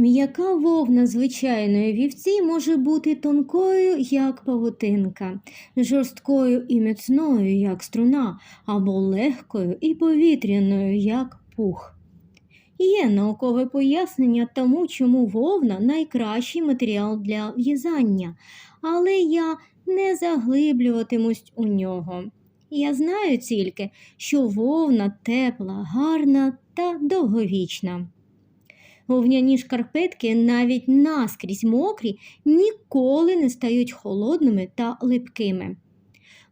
М'яка вовна звичайної вівці може бути тонкою, як павутинка, жорсткою і міцною, як струна, або легкою і повітряною, як пух. Є наукове пояснення тому, чому вовна найкращий матеріал для в'язання, але я не заглиблюватимусь у нього. Я знаю тільки, що вовна тепла, гарна та довговічна. Вовняні шкарпетки, навіть наскрізь мокрі, ніколи не стають холодними та липкими.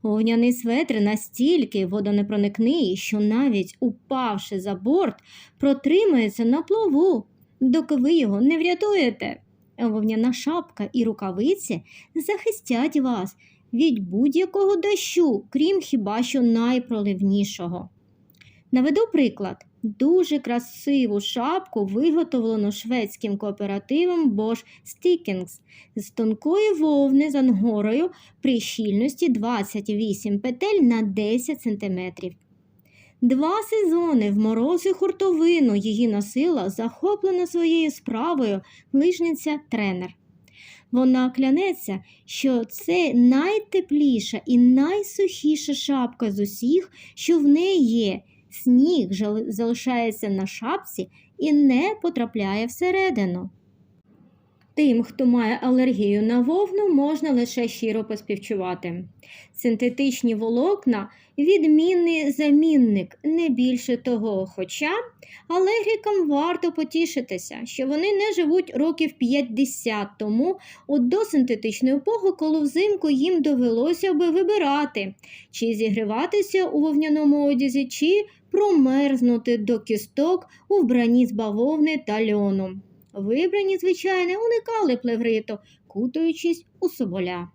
Вовняний светр настільки водонепроникний, що навіть упавши за борт, протримається на плаву, доки ви його не врятуєте. Вовняна шапка і рукавиці захистять вас від будь-якого дощу, крім хіба що найпроливнішого. Наведу приклад. Дуже красиву шапку виготовлено шведським кооперативом Bosch Stickings з тонкої вовни з ангорою при щільності 28 петель на 10 см. Два сезони в мороз і хуртовину її носила захоплена своєю справою лижниця тренер. Вона клянеться, що це найтепліша і найсухіша шапка з усіх, що в неї є. Сніг залишається на шапці і не потрапляє всередину. Тим, хто має алергію на вовну, можна лише щиро поспівчувати. Синтетичні волокна відмінний замінник, не більше того. Хоча алергікам варто потішитися, що вони не живуть років 50 тому у досинтетичну епоху, коли взимку їм довелося би вибирати, чи зігріватися у вовняному одязі, чи промерзнути до кісток у вбранні з бавовни та льону. Вибрані, звичайно, уникали плевриту, кутаючись у соболя.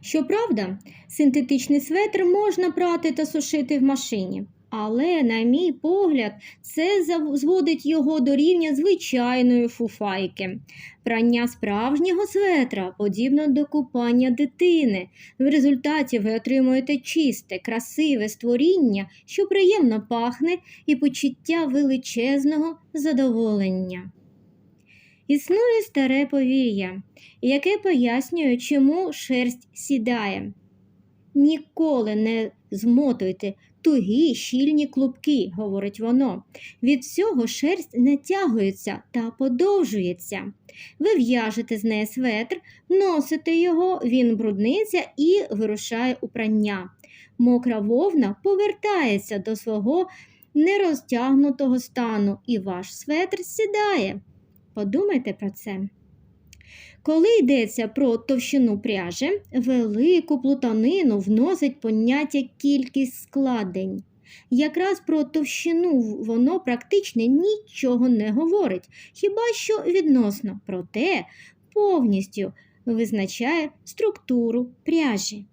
Щоправда, синтетичний светр можна прати та сушити в машині. Але, на мій погляд, це зводить його до рівня звичайної фуфайки. Прання справжнього светра подібно до купання дитини. В результаті ви отримуєте чисте, красиве створіння, що приємно пахне, і почуття величезного задоволення. Існує старе повір'я, яке пояснює, чому шерсть сідає. Ніколи не змотуйте тугі щільні клубки, говорить воно. Від цього шерсть натягується та подовжується. Ви в'яжете з неї светр, носите його, він брудниться і вирушає у прання. Мокра вовна повертається до свого нерозтягнутого стану, і ваш светр сідає. Подумайте про це. Коли йдеться про товщину пряжі, велику плутанину вносить поняття кількість складень. Якраз про товщину воно практично нічого не говорить, хіба що відносно, проте повністю визначає структуру пряжі.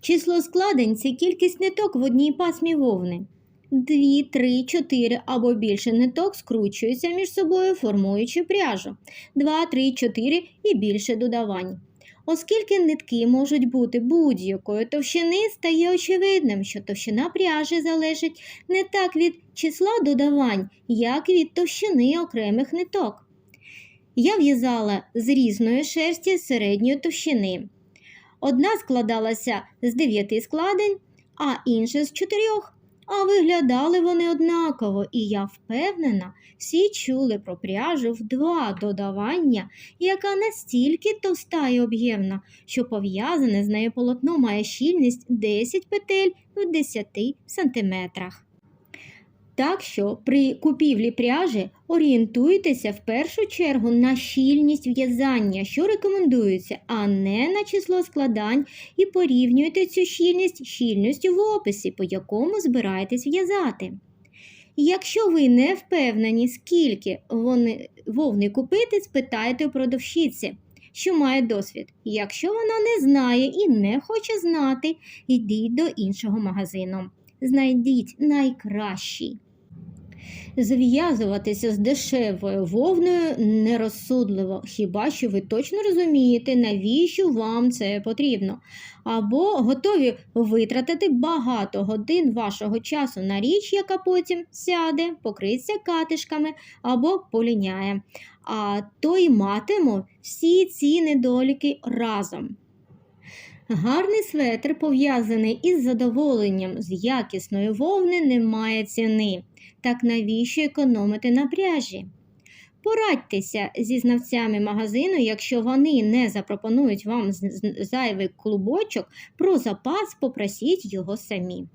Число складень це кількість ниток в одній пасмі вовни. Дві, три, чотири або більше ниток скручуються між собою, формуючи пряжу. Два, три, чотири і більше додавань. Оскільки нитки можуть бути будь-якої товщини, стає очевидним, що товщина пряжі залежить не так від числа додавань, як від товщини окремих ниток. Я в'язала з різної шерсті середньої товщини. Одна складалася з дев'яти складень, а інша з чотирьох. А виглядали вони однаково, і я впевнена, всі чули про пряжу в два додавання, яка настільки товста і об'ємна, що пов'язане з нею полотно має щільність 10 петель в 10 сантиметрах. Так що при купівлі пряжі орієнтуйтеся в першу чергу на щільність в'язання, що рекомендується, а не на число складань, і порівнюйте цю щільність щільністю в описі, по якому збираєтесь в'язати. Якщо ви не впевнені, скільки вони, вовни купити, спитайте у продавщиці, що має досвід. Якщо вона не знає і не хоче знати, йдіть до іншого магазину. Знайдіть найкращий. Зв'язуватися з дешевою вовною нерозсудливо, хіба що ви точно розумієте, навіщо вам це потрібно, або готові витратити багато годин вашого часу на річ, яка потім сяде, покриться катишками або поліняє, а то й матимо всі ці недоліки разом. Гарний светр, пов'язаний із задоволенням з якісної вовни, не має ціни. Так навіщо економити на пряжі? Порадьтеся зі знавцями магазину, якщо вони не запропонують вам зайвий клубочок, про запас попросіть його самі.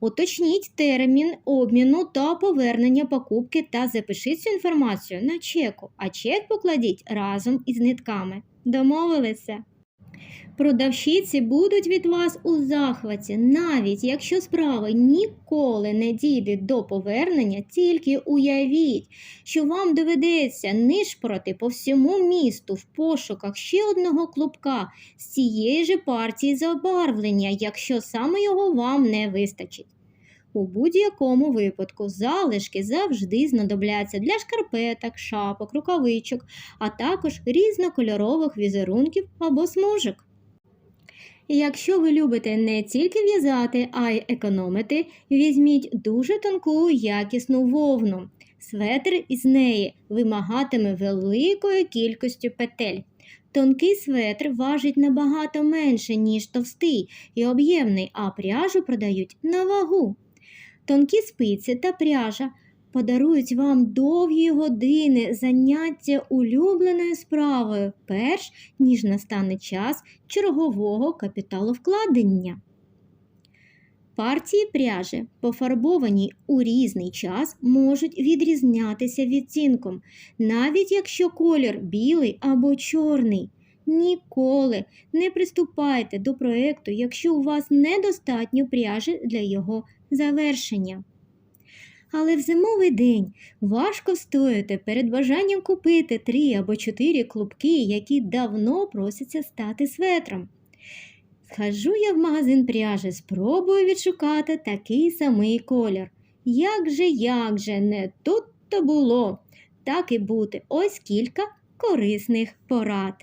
Уточніть термін обміну та повернення покупки та запишіть цю інформацію на чеку, а чек покладіть разом із нитками. Домовилися? Продавщиці будуть від вас у захваті, навіть якщо справа ніколи не дійде до повернення, тільки уявіть, що вам доведеться нишпорати по всьому місту в пошуках ще одного клубка з цієї ж партії забарвлення, якщо саме його вам не вистачить. У будь-якому випадку залишки завжди знадобляться для шкарпеток, шапок, рукавичок, а також різнокольорових візерунків або смужок. Якщо ви любите не тільки в'язати, а й економити, візьміть дуже тонку якісну вовну. Светр із неї вимагатиме великою кількістю петель. Тонкий светр важить набагато менше, ніж товстий і об'ємний, а пряжу продають на вагу. Тонкі спиці та пряжа подарують вам довгі години заняття улюбленою справою, перш ніж настане час чергового капіталовкладення. Партії пряжі, пофарбовані у різний час, можуть відрізнятися відтінком, навіть якщо колір білий або чорний. Ніколи не приступайте до проєкту, якщо у вас недостатньо пряжі для його завершення. Але в зимовий день важко встояти перед бажанням купити три або чотири клубки, які давно просяться стати светром. Схожу я в магазин пряжі, спробую відшукати такий самий колір. Як же, як же, не тут то було. Так і бути. Ось кілька корисних порад.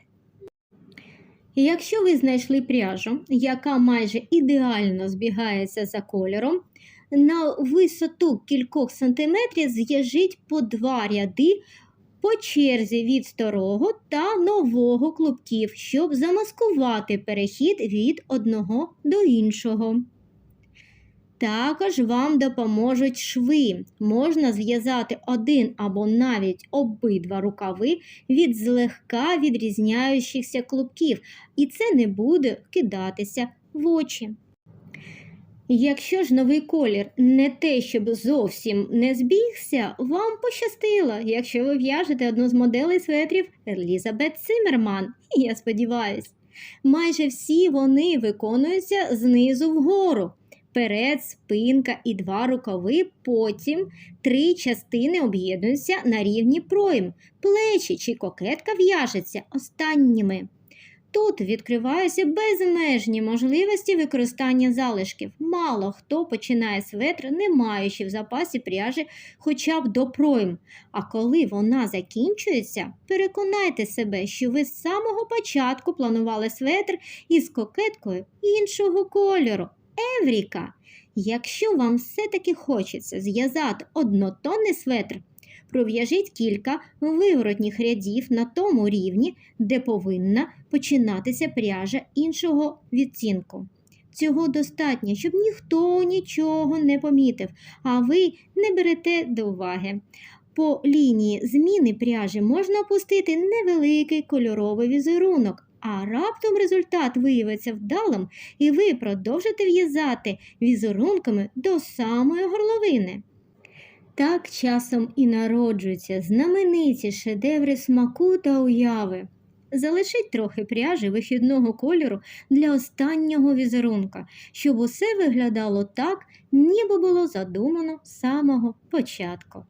Якщо ви знайшли пряжу, яка майже ідеально збігається за кольором, на висоту кількох сантиметрів зв'яжіть по два ряди по черзі від старого та нового клубків, щоб замаскувати перехід від одного до іншого. Також вам допоможуть шви. Можна зв'язати один або навіть обидва рукави від злегка відрізняючихся клубків, і це не буде кидатися в очі. Якщо ж новий колір не те, щоб зовсім не збігся, вам пощастило, якщо ви в'яжете одну з моделей светрів Елізабет Циммерман, я сподіваюсь. Майже всі вони виконуються знизу вгору. Перед, спинка і два рукави, потім три частини об'єднуються на рівні пройм, плечі чи кокетка в'яжеться останніми. Тут відкриваються безмежні можливості використання залишків. Мало хто починає светр, не маючи в запасі пряжі хоча б до пройм. А коли вона закінчується, переконайте себе, що ви з самого початку планували светр із кокеткою іншого кольору. Евріка! Якщо вам все-таки хочеться зв'язати однотонний светр, пров'яжіть кілька виворотніх рядів на тому рівні, де повинна починатися пряжа іншого відтінку. Цього достатньо, щоб ніхто нічого не помітив, а ви не берете до уваги. По лінії зміни пряжі можна опустити невеликий кольоровий візерунок, а раптом результат виявиться вдалим, і ви продовжите в'язати візерунками до самої горловини. Так часом і народжуються знамениті шедеври смаку та уяви. Залишіть трохи пряжі вихідного кольору для останнього візерунка, щоб усе виглядало так, ніби було задумано з самого початку.